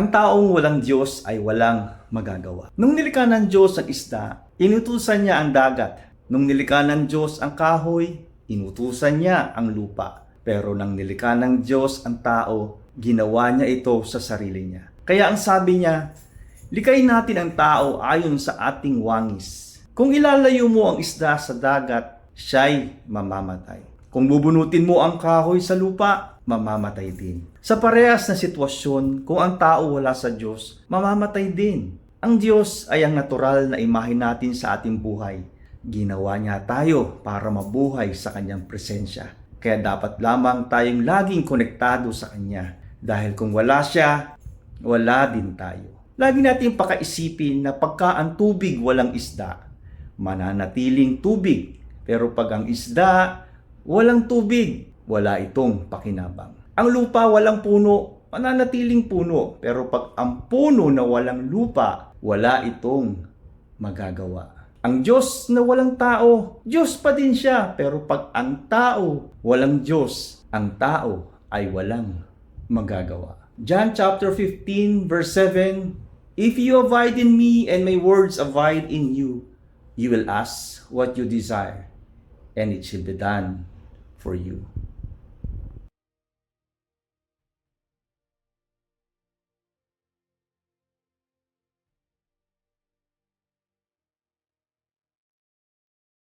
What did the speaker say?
Ang taong walang Diyos ay walang magagawa. Nung nilikha ng Diyos ang isda, inutusan niya ang dagat. Nung nilikha ng Diyos ang kahoy, inutusan niya ang lupa. Pero nang nilikha ng Diyos ang tao, ginawa niya ito sa sarili niya. Kaya ang sabi niya, likayin natin ang tao ayon sa ating wangis. Kung ilalayo mo ang isda sa dagat, siya'y mamamatay. Kung bubunutin mo ang kahoy sa lupa, mamamatay din. Sa parehas na sitwasyon, kung ang tao wala sa Diyos, mamamatay din. Ang Diyos ay ang natural na imahe natin sa ating buhay. Ginawa niya tayo para mabuhay sa kanyang presensya. Kaya dapat lamang tayong laging konektado sa Kanya. Dahil kung wala siya, wala din tayo. Lagi nating pakaisipin na pagka ang tubig walang isda, mananatiling tubig. Pero pag ang isda walang tubig, wala itong pakinabang. Ang lupa walang puno, mananatiling puno. Pero pag ang puno na walang lupa, wala itong magagawa. Ang Diyos na walang tao, Diyos pa din siya. Pero pag ang tao walang Diyos, ang tao ay walang magagawa. John chapter 15 verse 7, If you abide in me and my words abide in you, you will ask what you desire, and it shall be done for you.